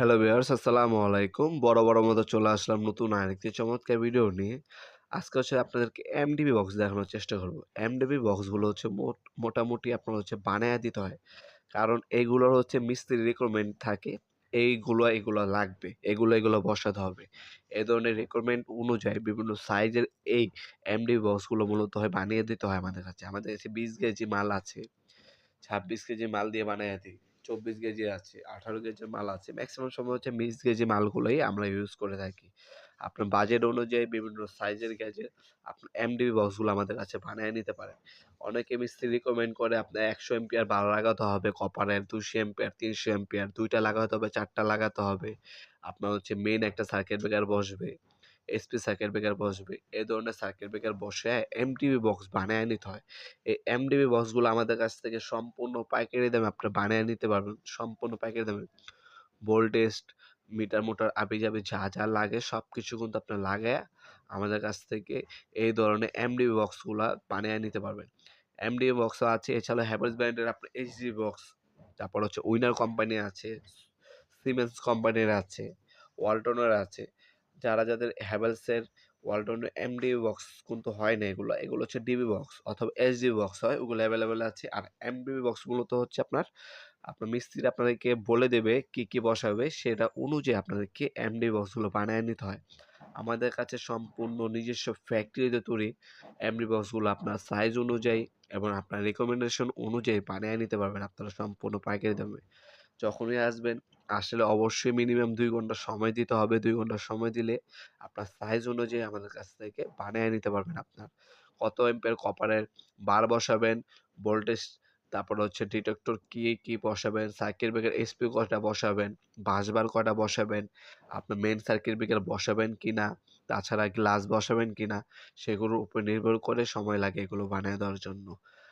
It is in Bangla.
হ্যালো ভিউয়ার্স আসসালামু আলাইকুম। বড় বড় মতো চলে আসলাম নতুন আরেকটি চমৎকার ভিডিও নিয়ে। আজকে হচ্ছে আপনাদেরকে এমডিবি বক্স দেখানোর চেষ্টা করব। এমডিবি বক্সগুলো হচ্ছে মোট, মোটামুটি আপনার হচ্ছে বানায়া দিতে হয়। কারণ এইগুলোর হচ্ছে মিস্ত্রি রিকোয়ারমেন্ট থাকে। এইগুলো, এগুলো লাগবে। এগুলো এগুলো বসাতে হবে। এই ধরনের রিকোয়ারমেন্ট অনুযায়ী বিভিন্ন সাইজের এই এমডিবি বক্সগুলো মূলত হয় বানিয়ে দিতে হয় আমাদের কাছে। আমাদের কাছে বিশ কেজি মাল আছে। ছাব্বিশ কেজি মাল দিয়ে বানায় দিই। চব্বিশ কেজি আছে, আঠারো কেজির মাল আছে। ম্যাক্সিমাম সময় হচ্ছে বিশ কেজি মালগুলোই আমরা ইউজ করে থাকি। আপনার বাজেট অনুযায়ী বিভিন্ন সাইজের গ্যাজেট আপনার এমডিবি বক্সগুলো আমাদের কাছে বানিয়ে নিতে পারেন। অনেকে মিস্ত্রি রিকমেন্ড করে আপনার একশো এমপিয়ার বারো লাগাতে হবে কপারের দুশো এমপিয়ার তিনশো এমপিয়ার দুইটা লাগাতে হবে, চারটা লাগাতে হবে। আপনার হচ্ছে মেন একটা সার্কিট ব্রেকার বসবে। এসপি সার্কিট ব্রেকার বসবে। এই ধরনের সার্কিট ব্রেকার বসে এমটিভি বক্স বানিয়ে নিতে হয়। এই এমডিবি বক্সগুলো আমাদের কাছ থেকে সম্পূর্ণ পাইকারি দামে আপনি বানিয়ে নিতে পারবেন। সম্পূর্ণ পাইকারি দামে। ভোল্টেজ মিটার মোটার আবি যাবি যা যা লাগে সব কিছু কিন্তু আপনি লাগায় আমাদের কাছ থেকে এই ধরনের এমডিবি বক্সগুলো বানিয়ে নিতে পারবেন। এমডিবি বক্সও আছে, এছাড়াও হ্যাভেলস ব্র্যান্ডের আপনার এইচডি বক্স তারপর হচ্ছে উইনার কোম্পানি আছে সিমেন্স কোম্পানির আছে ওয়ালটনের আছে যারা যাদের হ্যাভেলসের ওয়ালটনের এমডিবি বক্স কিন্তু হয় না এগুলো এগুলো হচ্ছে ডিবি বক্স অথবা এইচডি বক্স হয়, ওগুলো অ্যাভেলেবেল আছে। আর এমডিবি বক্সগুলো তো হচ্ছে আপনার আপনার মিস্ত্রি আপনাদেরকে বলে দেবে কি কি বসাবে, সেটা অনুযায়ী আপনাদেরকে এমডিবি বক্সগুলো বানিয়ে নিতে হয়। আমাদের কাছে সম্পূর্ণ নিজস্ব ফ্যাক্টরিতে তৈরি এমডি বক্সগুলো আপনার সাইজ অনুযায়ী এবং আপনার রেকমেন্ডেশন অনুযায়ী বানিয়ে নিতে পারবেন, আপনারা সম্পূর্ণ পাইকারি দামে। যখনই আসবেন, আসলে অবশ্যই মিনিমাম দুই ঘণ্টা সময় দিতে হবে। দুই ঘণ্টা সময় দিলে আপনার সাইজ অনুযায়ী আমাদের কাছ থেকে বানিয়ে নিতে পারবেন আপনার। কত এম্পের কপারের বার বসাবেন ভোল্টেজ তারপর হচ্ছে ডিটেক্টর কি কি বসাবেন সার্কিট ব্রেকার এসপি কটা বসাবেন বাসবার কটা বসাবেন, আপনার মেন সার্কিট ব্রেকার বসাবেন কি না তাছাড়া গ্লাস বসাবেন কি না সেগুলোর উপর নির্ভর করে সময় লাগে এগুলো বানিয়ে দেওয়ার জন্য।